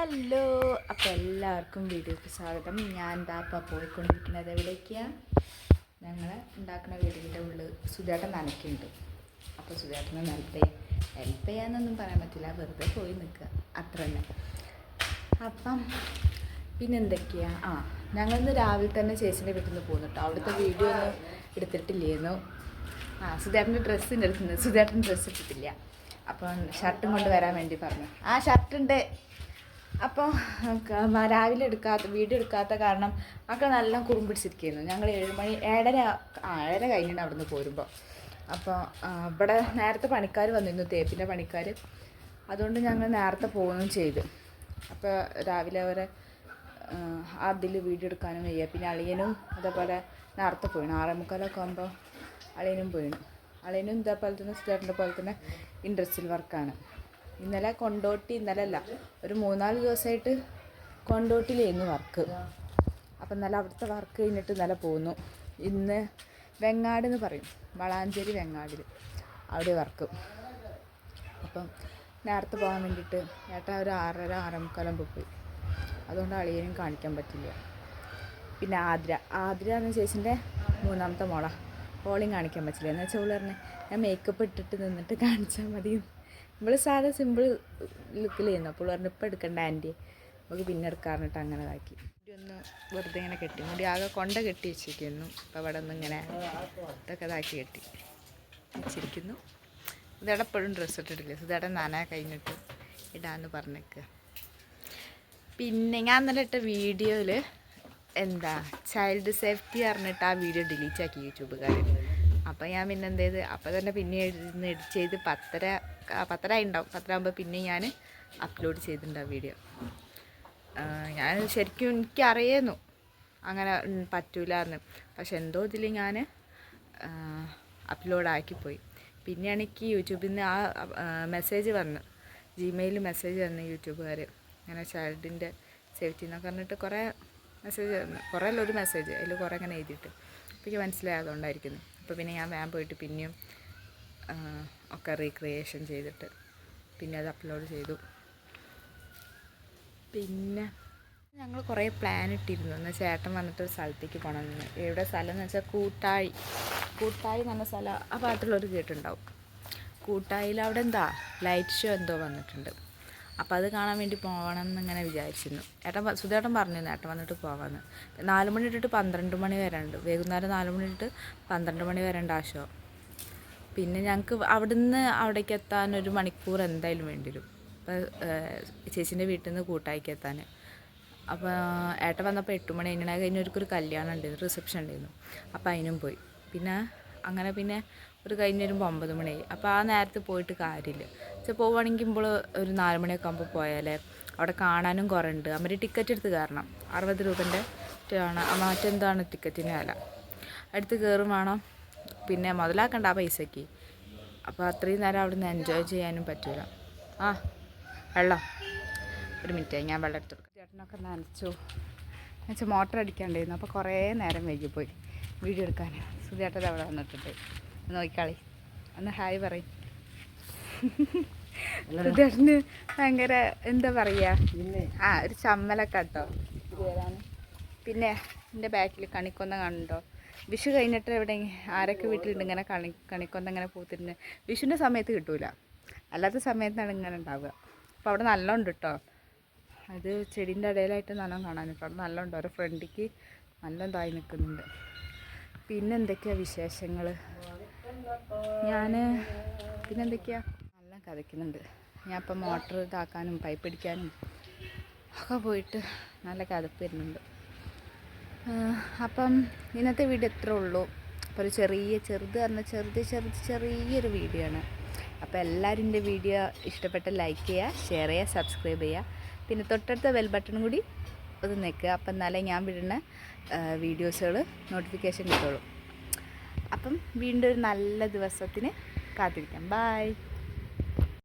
Hello അപ്പോൾ എല്ലാവർക്കും വീഡിയോക്ക് സ്വാഗതം. ഞാൻ എന്താ അപ്പം പോയിക്കൊണ്ടിരിക്കുന്നത് എവിടേക്കാണ് ഞങ്ങൾ ഉണ്ടാക്കുന്ന വീടിന്റെ ഉള്ളിൽ സുധേട്ടൻ നനയ്ക്കുന്നുണ്ട്. അപ്പോൾ സുധേട്ടനെ ഹെൽപ്പ് ചെയ്യാം. ഹെൽപ്പ് ചെയ്യാന്നൊന്നും പറയാൻ പറ്റില്ല വെറുതെ പോയി നിൽക്കുക. അത്ര തന്നെ. അപ്പം പിന്നെ എന്തൊക്കെയാ? ആ ഞങ്ങളിന്ന് രാവിലെ തന്നെ ചേച്ചിന്റെ വീട്ടിൽ നിന്ന് പോകുന്നു കേട്ടോ. അവിടുത്തെ വീഡിയോ ഒന്നും എടുത്തിട്ടില്ലായിരുന്നു ആ സുധേട്ടന്റെ ഡ്രസ്സ് അടുത്തുനിന്ന് സുധേട്ടൻ ഡ്രസ്സ് ഇട്ടിട്ടില്ല. അപ്പം ഷർട്ടും കൊണ്ട് വരാൻ വേണ്ടി പറഞ്ഞു. ആ ഷർട്ടുണ്ട്. അപ്പോൾ രാവിലെ എടുക്കാത്ത വീഡിയോ എടുക്കാത്ത കാരണം ഒക്കെ നല്ല കുറുമ്പിടിച്ചിരിക്കുന്നു. ഞങ്ങൾ ഏഴ് മണി ഏഴര ഏഴര കഴിഞ്ഞിട്ട് അവിടെ നിന്ന് പോരുമ്പോൾ അപ്പോൾ ഇവിടെ നേരത്തെ പണിക്കാർ വന്നിരുന്നു തേപ്പിന്റെ പണിക്കാർ. അതുകൊണ്ട് ഞങ്ങൾ നേരത്തെ പോവുകയും ചെയ്തു. അപ്പോൾ രാവിലെ അവരെ അതിൽ വീഡിയോ എടുക്കാനും വയ്യ. പിന്നെ അളിയനും അതേപോലെ നേരത്തെ പോയിണ്. ആറേമുക്കാലൊക്കെ ആകുമ്പോൾ അളിയനും പോയിണ്. അളിയനും ഇതേപോലെ തന്നെ സ്റ്റേറിന്റെ പോലെ തന്നെ ഇൻഡസ്ട്രിയൽ വർക്കാണ് ഇന്നലെ കൊണ്ടോട്ടി ഇന്നലെ അല്ല ഒരു മൂന്നാൽ ദിവസമായിട്ട് കൊണ്ടോട്ടിയിലായിരുന്നു വർക്ക്. അപ്പം ഇന്നലെ അവിടുത്തെ വർക്ക് കഴിഞ്ഞിട്ട് ഇന്നലെ പോന്നു. ഇന്ന് വെങ്ങാട് എന്ന് പറയും വളാഞ്ചേരി വെങ്ങാടിൽ അവിടെ വർക്ക്. അപ്പം നേരത്തെ പോകാൻ വേണ്ടിയിട്ട് ഏട്ടാ ഒരു ആറര ആറേമുക്കാലാകുമ്പോൾ പോയി. അതുകൊണ്ട് അളിയനും കാണിക്കാൻ പറ്റില്ല. പിന്നെ ആതിര. ആതിര എന്ന ചേച്ചിന്റെ മൂന്നാമത്തെ മോള. ഓളെയും കാണിക്കാൻ പറ്റില്ല. എന്ന് വെച്ചാൽ പറഞ്ഞ് ഞാൻ മേക്കപ്പ് ഇട്ടിട്ട് നിന്നിട്ട് കാണിച്ചാൽ മതി ഇവൾ സാധാ സിമ്പിൾ ലുക്കിൽ ചെയ്യുന്നു. അപ്പോൾ പറഞ്ഞു ഇപ്പം എടുക്കണ്ട ആന്റി. നമുക്ക് പിന്നെ എടുക്കാറിട്ട് അങ്ങനെ മുടി ഒന്ന് വെറുതെ ഇങ്ങനെ കെട്ടി. മുടി ആകെ കൊണ്ട കെട്ടി വെച്ചിരിക്കുന്നു. അപ്പോൾ അവിടെ ഒന്ന് ഇങ്ങനെ ഇതൊക്കെ ഇതാക്കി കെട്ടി. വെച്ചിരിക്കുന്നു. ഇതേടെ എപ്പോഴും ഡ്രസ്സ് ഇട്ടിട്ടില്ല. ഇതേടെ നന കഴിഞ്ഞിട്ട് ഇടാന്ന് പറഞ്ഞേക്കുക പിന്നെ ഞാൻ ഇന്നലെ ഇട്ട വീഡിയോയിൽ എന്താ? ചൈൽഡ് സേഫ്റ്റി പറഞ്ഞിട്ട് ആ വീഡിയോ ഡിലീറ്റ് ആക്കി യൂട്യൂബുകാർ അപ്പോൾ ഞാൻ പിന്നെ എന്ത് ചെയ്ത് അപ്പോൾ തന്നെ പിന്നെ ഇരുന്ന് എഡിറ്റ് ചെയ്ത് പത്തര പത്തര ഉണ്ടാവും പത്തര ആകുമ്പോൾ പിന്നെ ഞാൻ അപ്ലോഡ് ചെയ്തിട്ടുണ്ട് ആ വീഡിയോ ഞാൻ ശരിക്കും എനിക്കറിയുന്നു. അങ്ങനെ പറ്റൂല എന്ന് പക്ഷെ എന്തോ ഇതിൽ ഞാൻ അപ്ലോഡാക്കിപ്പോയി പിന്നെയാണ് എനിക്ക് യൂട്യൂബിൽ നിന്ന് ആ മെസ്സേജ് വന്ന്. ജിമെയിൽ മെസ്സേജ് വന്ന് യൂട്യൂബുകാർ അങ്ങനെ ചൈൽഡിന്റെ സേഫ്റ്റി എന്നൊക്കെ പറഞ്ഞിട്ട് കുറേ മെസ്സേജ് കുറേ ഒരു മെസ്സേജ് അതിൽ കുറേ അങ്ങനെ എഴുതിയിട്ട്. അപ്പോൾ എനിക്ക് മനസ്സിലായതുകൊണ്ടായിരിക്കുന്നു. അപ്പോൾ പിന്നെ ഞാൻ വേഗം പോയിട്ട് പിന്നെയും ഒക്കെ റീക്രിയേഷൻ ചെയ്തിട്ട് പിന്നെ അത് അപ്ലോഡ് ചെയ്തു. പിന്നെ ഞങ്ങൾ കുറേ പ്ലാൻ ഇട്ടിരുന്നു. എന്നാൽ ചേട്ടൻ ഒരു സ്ഥലത്തേക്ക് പോകണമെന്ന് എവിടെ സ്ഥലം എന്ന് വെച്ചാൽ കൂട്ടായി. കൂട്ടായി എന്ന് പറഞ്ഞ സ്ഥലം ആ ഭാഗത്തുള്ളവർ കേട്ടിട്ടുണ്ടാവും. കൂട്ടായിൽ അവിടെ എന്താ? ലൈറ്റ് ഷോ എന്തോ വന്നിട്ടുണ്ട്. അപ്പോൾ അത് കാണാൻ വേണ്ടി പോകണം എന്നിങ്ങനെ വിചാരിച്ചിരുന്നു. ഏട്ടൻ സുധേട്ടൻ പറഞ്ഞിരുന്നു ഏട്ടൻ വന്നിട്ട് പോകാമെന്ന് നാല് മണി ഇട്ടിട്ട് പന്ത്രണ്ട് മണി വരെ ഉണ്ട്. വൈകുന്നേരം നാല് മണി ഇട്ടിട്ട് പന്ത്രണ്ട് മണി വരെ ഉണ്ട് ആശോ പിന്നെ ഞങ്ങൾക്ക് അവിടുന്ന് അവിടേക്ക് എത്താൻ ഒരു മണിക്കൂർ എന്തായാലും വേണ്ടി വരും അപ്പം ചേച്ചീന്റെ വീട്ടിൽ നിന്ന് കൂട്ടായിക്ക് എത്താൻ. അപ്പോൾ ഏട്ടൻ വന്നപ്പോൾ എട്ട് മണി കഴിഞ്ഞാൽ കഴിഞ്ഞൊരു കല്യാണം ഉണ്ടായിരുന്നു റിസപ്ഷൻ ഉണ്ടായിരുന്നു. അപ്പോൾ അതിനും പോയി. പിന്നെ അങ്ങനെ പിന്നെ ഒരു കഴിഞ്ഞ് വരുമ്പോൾ ഒമ്പത് മണിയായി. അപ്പോൾ ആ നേരത്തെ പോയിട്ട് കാര്യമില്ല പക്ഷെ പോവുകയാണെങ്കിൽ ഇപ്പോൾ ഒരു നാല് മണിയൊക്കെ ആകുമ്പോൾ പോയാലേ അവിടെ കാണാനും കുറേ ഉണ്ട് അവർ ടിക്കറ്റ് എടുത്ത് കയറണം അറുപത് രൂപന്റെ ആണ് മറ്റെന്താണ് ടിക്കറ്റിന് വില? അടുത്ത് കയറും വേണം. പിന്നെ മുതലാക്കണ്ട ആ പൈസയ്ക്ക് അപ്പോൾ അത്രയും നേരം അവിടെ നിന്ന് എൻജോയ് ചെയ്യാനും പറ്റില്ല ആ വെള്ളം. ഒരു മിനിറ്റ് ഞാൻ വെള്ളം എടുത്തു ചേട്ടനൊക്കെ നനച്ചു. എന്നുവെച്ചാൽ മോട്ടർ അടിക്കാണ്ടായിരുന്നു. അപ്പോൾ കുറേ നേരം വൈകിപ്പോയി വീഡിയോ എടുക്കാൻ സുധേട്ടത് അവിടെ വന്നിട്ടുണ്ട്. നോക്കിക്കളി. ഒന്ന് ഹായ് പറയും. സുധേട്ടന് ഭയങ്കര എന്താ പറയുക ആ ഒരു ചമ്മലൊക്കെ കേട്ടോ പിന്നെ എന്റെ ബാക്കിൽ കണിക്കൊന്ന കണ്ടോ വിഷു കഴിഞ്ഞിട്ട് എവിടെ ആരൊക്കെ വീട്ടിലുണ്ട്? ഇങ്ങനെ കണി കണിക്കൊന്ന ഇങ്ങനെ പൂത്തിരുന്ന് വിഷുവിന്റെ സമയത്ത് കിട്ടൂല. അല്ലാത്ത സമയത്താണ് ഇങ്ങനെ ഉണ്ടാവുക. അപ്പോൾ അവിടെ നല്ല ഉണ്ട് കേട്ടോ അത് ചെടീന്റെ ഇടയിലായിട്ട് നല്ലോണം കാണാൻ കേട്ടോ അവിടെ നല്ലോണ്ട് ഓരോ ഫ്രണ്ടിക്ക് നല്ല ഇതായി നിൽക്കുന്നുണ്ട് പിന്നെ എന്തൊക്കെയാണ് വിശേഷങ്ങൾ ഞാൻ പിന്നെ എന്തൊക്കെയാ നല്ല കഥയ്ക്കുന്നുണ്ട് ഞാൻ ഇപ്പം മോട്ടർ ഇതാക്കാനും പൈപ്പ് ഇടിക്കാനും ഒക്കെ പോയിട്ട് നല്ല കഥപ്പ് വരുന്നുണ്ട്. അപ്പം ഇന്നത്തെ വീഡിയോ ഇത്രേ ഉള്ളൂ. അപ്പോൾ ഒരു ചെറിയ ചെറുത് പറഞ്ഞ ചെറുത് ചെറുത് ചെറിയൊരു വീഡിയോ ആണ്. അപ്പോൾ എല്ലാവരും എന്റെ വീഡിയോ ഇഷ്ടപ്പെട്ട ലൈക്ക് ചെയ്യുക ഷെയർ ചെയ്യുക സബ്സ്ക്രൈബ് ചെയ്യുക. പിന്നെ തൊട്ടടുത്ത ബെൽ ബട്ടൺ കൂടി ഒന്ന് നിൽക്കുക. അപ്പം എന്നാലേ ഞാൻ വിടുന്ന വീഡിയോസുകൾ നോട്ടിഫിക്കേഷൻ കിട്ടുള്ളൂ അപ്പം വീണ്ടും ഒരു നല്ല ദിവസത്തിന് കാത്തിരിക്കാം. ബായ്